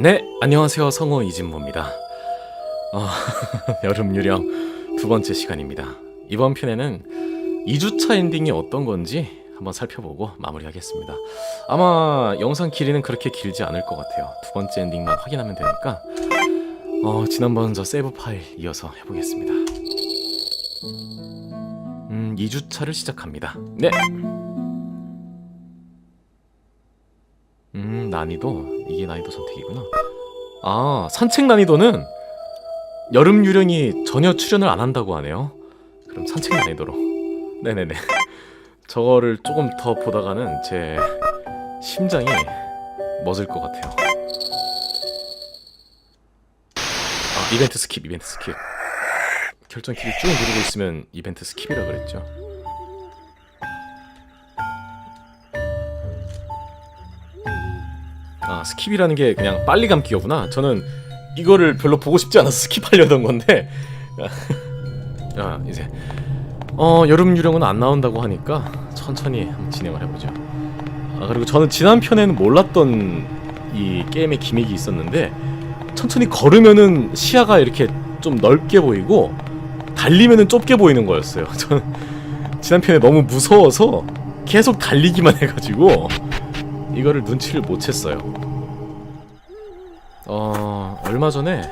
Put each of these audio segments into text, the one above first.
네, 안녕하세요. 성우 이진모입니다. 어, 여름 유령 두 번째 시간입니다. 이번 편에는 2주차 엔딩이 어떤 건지 한번 살펴보고 마무리하겠습니다. 아마 영상 길이는 그렇게 길지 않을 것 같아요. 두 번째 엔딩만 확인하면 되니까 어, 지난번 저 세이브 파일 이어서 해보겠습니다. 음, 2주차를 시작합니다. 네. 음, 난이도 이게 난이도 선택이구나. 아, 산책 난이도는 여름 유령이 전혀 출연을 안 한다고 하네요. 그럼 산책 난이도로. 네네네. 저거를 조금 더 보다가는 제 심장이 멎을 것 같아요. 아, 이벤트 스킵, 이벤트 스킵. 결정 키를 쭉 누르고 있으면 이벤트 스킵이라 그랬죠. 아 스킵이라는 게 그냥 빨리 감기였구나. 저는 이거를 별로 보고 싶지 않아서 스킵하려던 건데. 아 이제 어 여름 유령은 안 나온다고 하니까 천천히 한번 진행을 해보죠. 아 그리고 저는 지난 편에는 몰랐던 이 게임의 기믹이 있었는데 천천히 걸으면은 시야가 이렇게 좀 넓게 보이고 달리면은 좁게 보이는 거였어요. 저는 지난 편에 너무 무서워서 계속 달리기만 해가지고 이거를 눈치를 못 챘어요. 어 얼마 전에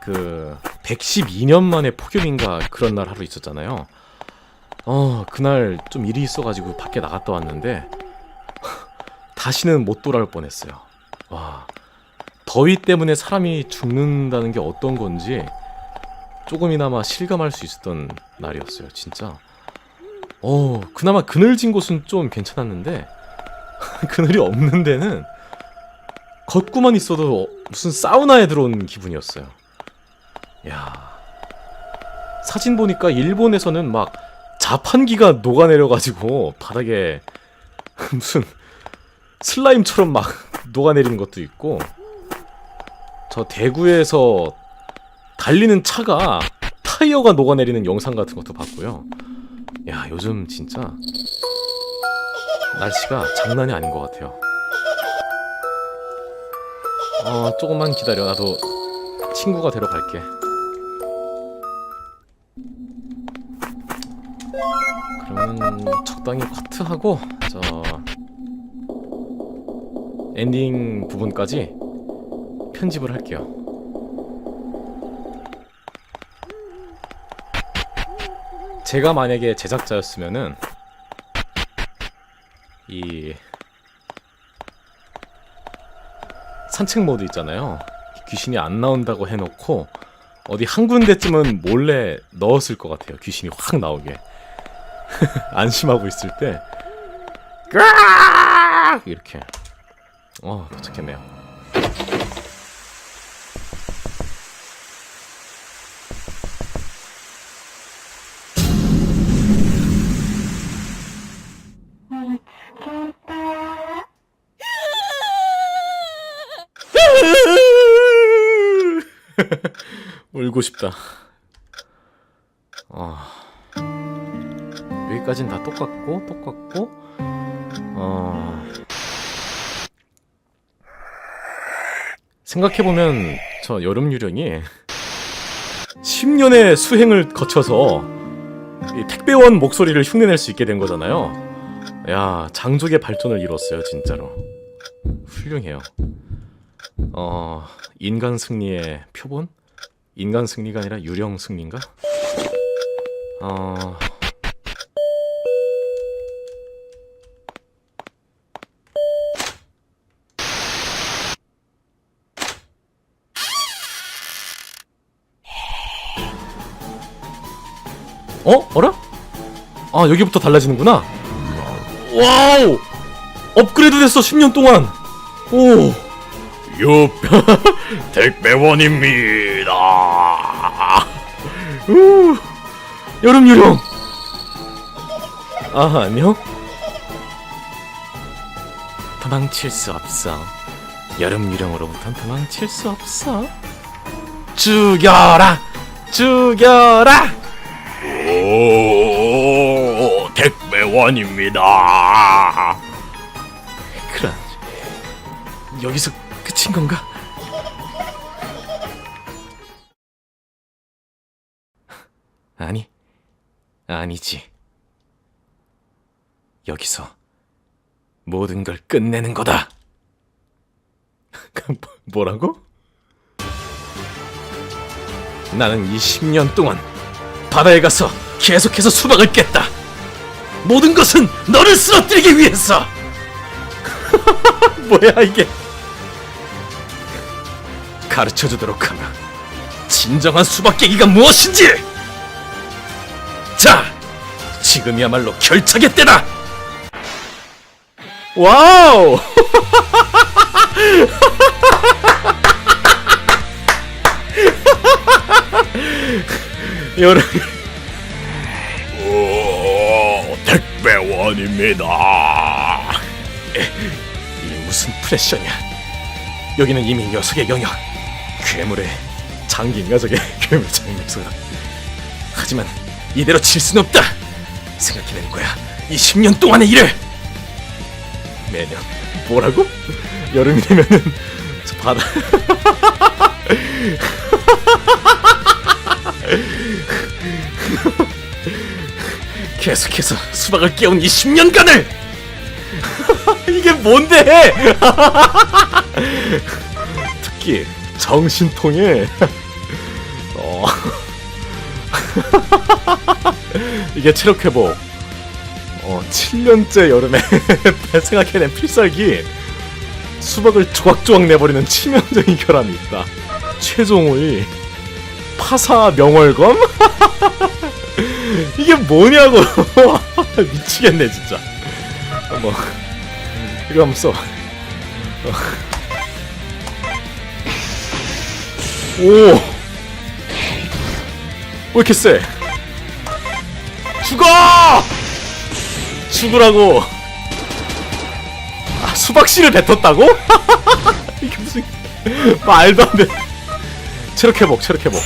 그 112년 만에 폭염인가 그런 날 하루 있었잖아요. 어 그날 좀 일이 있어가지고 밖에 나갔다 왔는데 다시는 못 돌아올 뻔했어요. 와 더위 때문에 사람이 죽는다는 게 어떤 건지 조금이나마 실감할 수 있었던 날이었어요. 진짜. 어 그나마 그늘진 곳은 좀 괜찮았는데 그늘이 없는 데는 걷고만 있어도 무슨 사우나에 들어온 기분이었어요. 야 사진 보니까 일본에서는 막 자판기가 녹아내려가지고 바닥에 무슨 슬라임처럼 막 녹아내리는 것도 있고 저 대구에서 달리는 차가 타이어가 녹아내리는 영상 같은 것도 봤고요. 야 요즘 진짜 날씨가 장난이 아닌 것 같아요. 어 조금만 기다려 나도 친구가 데려갈게. 그러면 적당히 커트하고 저 엔딩 부분까지 편집을 할게요. 제가 만약에 제작자였으면은 이 산책 모드 있잖아요. 귀신이 안 나온다고 해놓고 어디 한 군데쯤은 몰래 넣었을 것 같아요. 귀신이 확 나오게 안심하고 있을 때! 이렇게 어 도착했네요. 울고 싶다. 아 여기까진 다 똑같고 똑같고 어 생각해 보면 저 여름 유령이 10년의 수행을 거쳐서 이 택배원 목소리를 흉내낼 수 있게 된 거잖아요. 야 장족의 발전을 이뤘어요 진짜로 훌륭해요. 어 인간 승리의 표본? 인간 승리가 아니라 유령 승리인가? 어... 어? 어라? 아 여기부터 달라지는구나 와우 업그레이드 됐어 10년 동안 오 유, 택배원입니다. 우, 여름 유령. 아, 안녕? 도망칠 수 없어. 여름 유령으로부턴 도망칠 수 없어. 죽여라! 죽여라! 오, 택배원입니다. 그런 여기서 끝인 건가? 아니, 아니지. 여기서 모든 걸 끝내는 거다. 뭐- 뭐라고? 나는 이 10년 동안 바다에 가서 계속해서 수박을 깼다. 모든 것은 너를 쓰러뜨리기 위해서. 뭐야 이게? 가르쳐 주도록 하마. 진정한 수박 깨기가 무엇인지. 자, 지금이야말로 결착의 때다. 와우! 여러분 오, 택배원입니다. 이 무슨 프레셔냐? 여기는 이미 녀석의 영역. 괴물의 장기인가 저게 괴물 장기소가. 하지만 이대로 칠순 없다. 생각해낸 거야. 이 10년 동안의 일을. 매년 뭐라고? 여름이 되면은 저 바다. 계속해서 수박을 깨운 이 10년간을 이게 뭔데? 특히 정신통에 어. 이게 체력 회복. 어, 7년째 여름에 발생하게 필살기 수박을 조각조각 내버리는 치명적인 결함이 있다. 최종호의 파사 명월검? 이게 뭐냐고 미치겠네 진짜. 뭐 이거 한번 써. 오. 왜 이렇게 세? 죽어! 죽으라고. 아, 수박씨를 뱉었다고? 이게 무슨 말도 안 돼. 체력 회복, 체력 회복.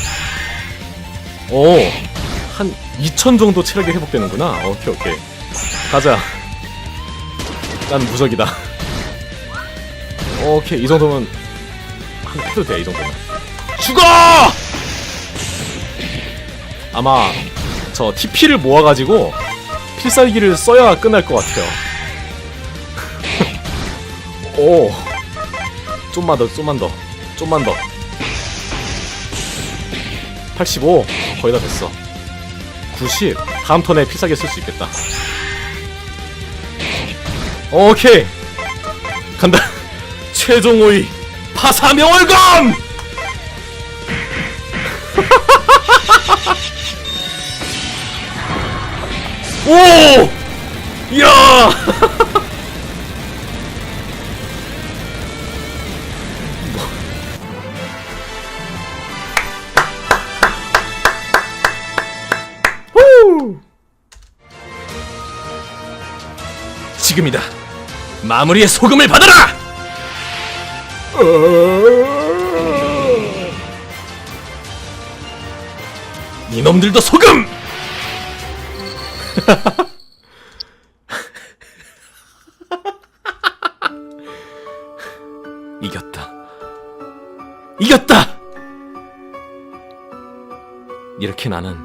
오, 한 2천 정도 체력이 회복되는구나. 오케이, 오케이. 가자. 난 무적이다. 오케이, 이 정도면 한 해도 돼, 이 정도면. 죽어! 아마 저 TP를 모아가지고 필살기를 써야 끝날 것 같아요. 오, 좀만 더, 좀만 더, 좀만 더. 85 거의 다 됐어. 90 다음 턴에 필살기 쓸 수 있겠다. 오케이 간다. 최종 5위 파사명월검. 오! 야! 후! 지금이다. 마무리의 소금을 받아라! 이놈들도 소금! 이렇게 나는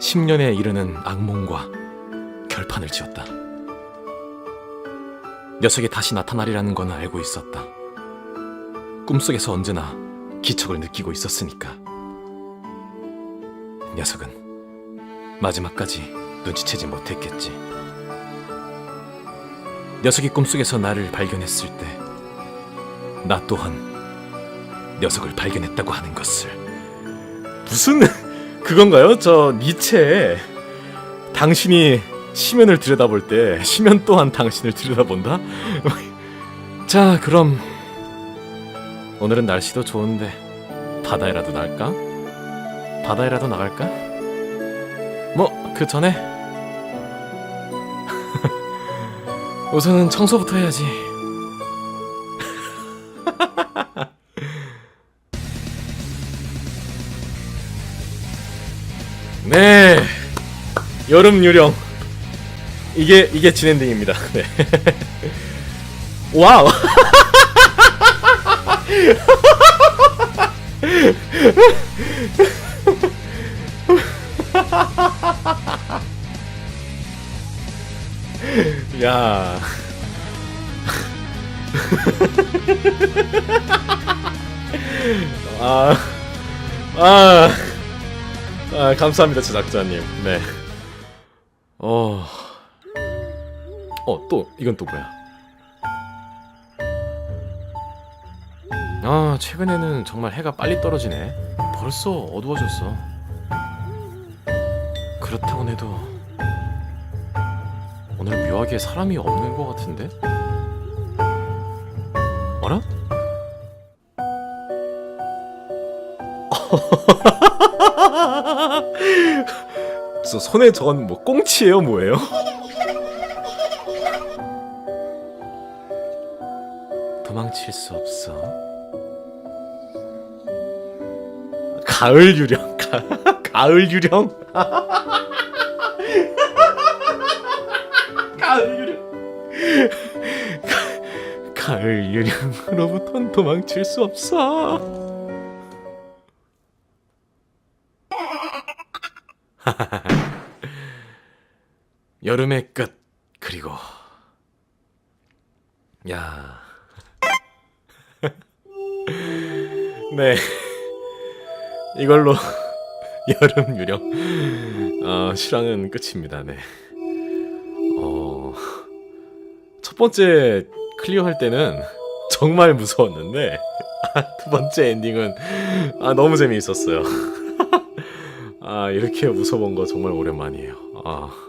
10년에 이르는 악몽과 결판을 지었다. 녀석이 다시 나타나리라는 건 알고 있었다. 꿈속에서 언제나 기척을 느끼고 있었으니까. 녀석은 마지막까지 눈치채지 못했겠지. 녀석이 꿈속에서 나를 발견했을 때, 나 또한 녀석을 발견했다고 하는 것을. 무슨 그건가요? 저 니체에 당신이 시면을 들여다볼 때 시면 또한 당신을 들여다본다? 자, 그럼 오늘은 날씨도 좋은데 바다에라도 날까? 바다에라도 나갈까? 뭐 그 전에 우선은 청소부터 해야지. 네, 여름 유령 이게 이게 진엔딩입니다. 네. 와우. 야. 아, 아, 아, 감사합니다, 제작자님. 네. 어, 어, 또, 이건 또 뭐야? 아, 최근에는 정말 해가 빨리 떨어지네. 벌써 어두워졌어. 그렇다고 해도 오늘 묘하게 사람이 없는 것 같은데? 어라? 저 손에 저건 뭐 꽁치예요, 뭐예요? 도망칠 수 없어. 가을 유령, 가, 가을 유령. 가을 유령. 가, 가을 유령으로부턴 도망칠 수 없어. 여름의 끝 그리고 야. 네. 이걸로 여름 유령 어, 실황은 끝입니다. 네. 어, 첫 번째 클리어 할 때는 정말 무서웠는데 아, 두 번째 엔딩은 아 너무 재미있었어요. 아 이렇게 무서운 거 정말 오랜만이에요. 아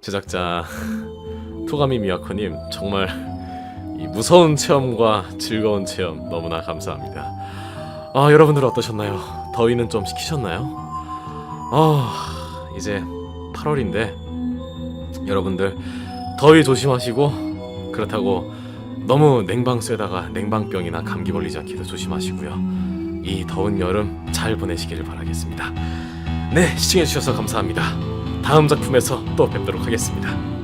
제작자 토가미 미야코님 정말 이 무서운 체험과 즐거운 체험 너무나 감사합니다. 아 여러분들 어떠셨나요? 더위는 좀 식히셨나요? 아 이제 8월인데 여러분들 더위 조심하시고 그렇다고 너무 냉방 쐬다가 냉방병이나 감기 걸리지 않기도 조심하시고요. 이 더운 여름 잘 보내시기를 바라겠습니다. 네 시청해주셔서 감사합니다. 다음 작품에서 또 뵙도록 하겠습니다.